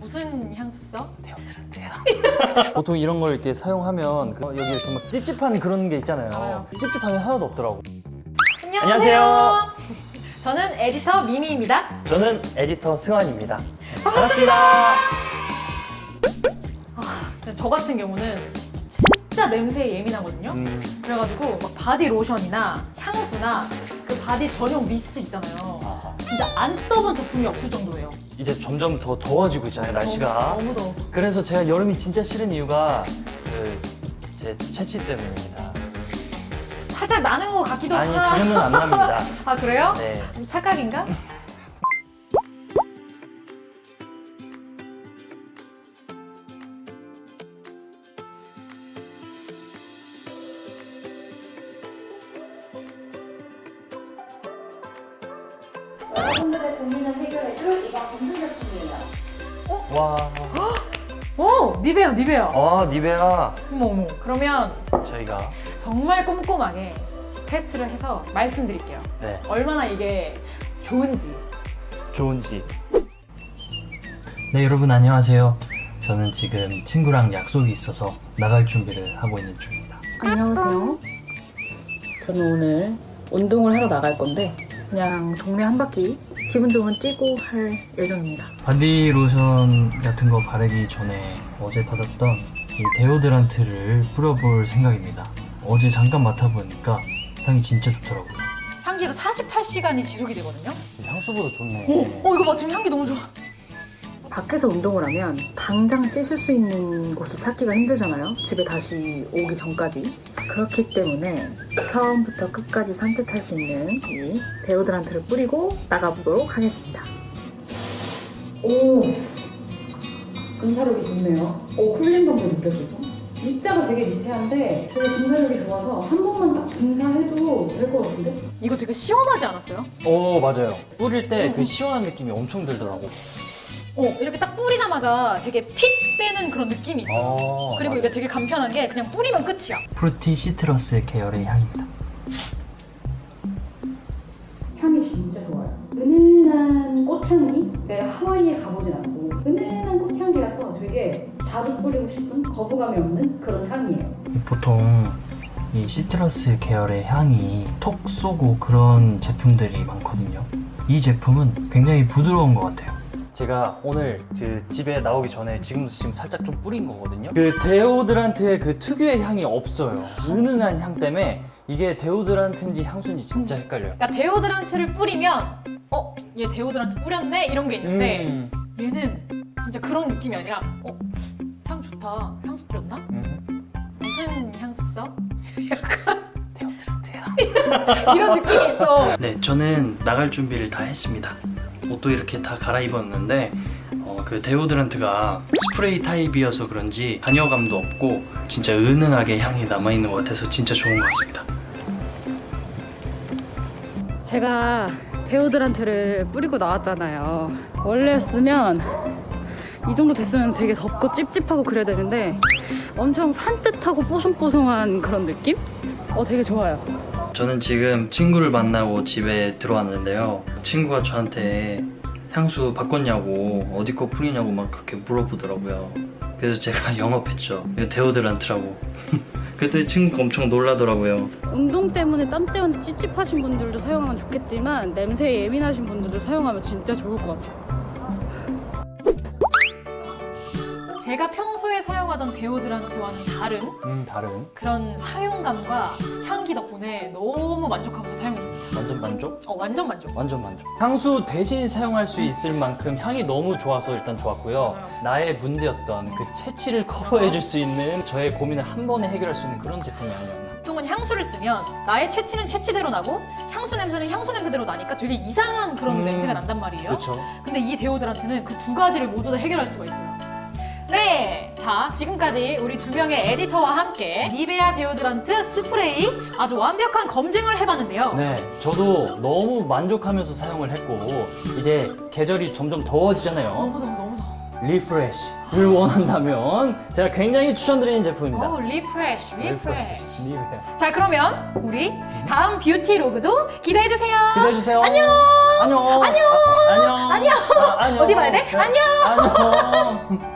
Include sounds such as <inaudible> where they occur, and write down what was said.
무슨 향수 써? 데오드란트야. <laughs> 보통 이런 걸 이렇게 사용하면 그 여기 이렇게 막 찝찝한 그런 게 있잖아요. 알아요. 찝찝한 게 하나도 없더라고. 안녕하세요. 저는 에디터 미미입니다. 저는 에디터 승환입니다. 반갑습니다. 근데 저 같은 경우는 진짜 냄새에 예민하거든요. 음, 그래가지고 막 바디 로션이나 향수나 그 바디 전용 미스트 있잖아요. 아, 진짜 안 써본 제품이 없을 정도예요. 이제 점점 더 더워지고 있잖아요, 날씨가. 너무, 더워. 그래서 제가 여름이 진짜 싫은 이유가 그제 체취 때문입니다. 살짝 나는 것 같기도 아니. 지금은 안 납니다. <laughs> 아 그래요? 네. 착각인가? 여러분들의 고민을 해결해줄 이번 검증 제품이에요. 와, <gasps> 오 니베아 니베아. 아 니베아 어머 어머. 그러면 저희가 정말 꼼꼼하게 테스트를 해서 말씀드릴게요. 네 얼마나 이게 좋은지. 좋은지. 네 여러분 안녕하세요. 저는 지금 친구랑 약속이 있어서 나갈 준비를 하고 있는 중입니다. 안녕하세요. 저는 오늘 운동을 하러 나갈 건데 그냥 동네 한 바퀴 기분 좋으면 뛰고 할 예정입니다. 바디 로션 같은 거 바르기 전에 어제 받았던 이 데오드란트를 뿌려볼 생각입니다. 어제 잠깐 맡아보니까 향이 진짜 좋더라고요. 향기가 48시간이 지속이 되거든요. 향수보다 좋네. 오, 어 이거 봐 지금 향기 너무 좋아. 밖에서 운동을 하면 당장 씻을 수 있는 곳을 찾기가 힘들잖아요. 집에 다시 오기 전까지. 그렇기 때문에 처음부터 끝까지 산뜻할 수 있는 이 데오드란트를 뿌리고 나가보도록 하겠습니다. 오, 분사력이 좋네요. 오, 쿨링 감도 느껴지고. 입자가 되게 미세한데 되게 분사력이 좋아서 한 번만 딱 분사해도 될 것 같은데? 이거 되게 시원하지 않았어요? 오 맞아요. 뿌릴 때 그 시원한 느낌이 엄청 들더라고. 어 이렇게 딱 뿌리 자마자 되게 핏 되는 그런 느낌이 있어. 요 어, 그리고 이게 되게 간편한 게 그냥 뿌리면 끝이야. 프루티 시트러스 계열의 향입니다. 향이 진짜 좋아요. 은은한 꽃향기? 내가 하와이에 가보진 않고 은은한 꽃향기라서 되게 자주 뿌리고 싶은 거부감이 없는 그런 향이에요. 보통 이 시트러스 계열의 향이 톡 쏘고 그런 제품들이 많거든요. 이 제품은 굉장히 부드러운 것 같아요. 제가 오늘 그 집에 나오기 전에 지금도 지금 살짝 좀 뿌린 거거든요. 그 데오드란트의 그 특유의 향이 없어요. 은은한 향 때문에 이게 데오드란트인지 향수인지 진짜 헷갈려요. 그러니까 데오드란트를 뿌리면 어? 얘 데오드란트 뿌렸네? 이런 게 있는데 음, 얘는 진짜 그런 느낌이 아니라 어? 향 좋다. 향수 뿌렸나? 음. 무슨 향수 써? <laughs> 데오드란트야. <laughs> 이런 느낌이 있어. 네, 저는 나갈 준비를 다 했습니다. 옷도 이렇게 다 갈아입었는데 어, 그 데오드란트가 스프레이 타입이어서 그런지 단열감도 없고 진짜 은은하게 향이 남아있는 것 같아서 진짜 좋은 것 같습니다. 제가 데오드란트를 뿌리고 나왔잖아요. 원래였으면 이 정도 됐으면 되게 덥고 찝찝하고 그래야 되는데 엄청 산뜻하고 뽀송뽀송한 그런 느낌? 어, 되게 좋아요. 저는 지금 친구를 만나고 집에 들어왔는데요. 친구가 저한테 향수 바꿨냐고 어디 거 뿌리냐고 막 그렇게 물어보더라고요. 그래서 제가 <laughs> 영업했죠. 데오드란트라고. <laughs> 그때 친구가 엄청 놀라더라고요. 운동 때문에 땀 때문에 찝찝하신 분들도 사용하면 좋겠지만 냄새에 예민하신 분들도 사용하면 진짜 좋을 것 같아요. 제가 평소에 사용하던 데오드란트와는 다른 음 다른. 그런 사용감과 향기 덕분에 너무 만족하면서 사용했습니다. 완전 만족? 어, 완전 만족. 완전 만족. 향수 대신 사용할 수 있을 만큼 향이 너무 좋아서 일단 좋았고요. 맞아요. 나의 문제였던 그 채취를 커버해줄 수 있는 저의 고민을 한 번에 해결할 수 있는 그런 제품이 아니었나. 보통은 향수를 쓰면 나의 채취는 채취대로 나고 향수 냄새는 향수 냄새대로 나니까 되게 이상한 그런 음. 냄새가 난단 말이에요. 그렇죠. 근데 이 데오드란트는 그 두 가지를 모두 다 해결할 수가 있어요. 네, 자 지금까지 우리 두 명의 에디터와 함께 니베아 데오드란트 스프레이 아주 완벽한 검증을 해봤는데요. 네, 저도 너무 만족하면서 사용을 했고 이제 계절이 점점 더워지잖아요. 너무 더워, 너무 더워. 리프레쉬를 원한다면 제가 굉장히 추천드리는 제품입니다. 오, 리프레쉬, 리프레쉬. 리프레쉬. 자, 그러면 우리 다음 뷰티 로그도 기대해 주세요. 기대해 주세요. 안녕. 안녕. 안녕. 안녕. 안녕. 어디 봐야 돼? 안녕. 안녕. <laughs>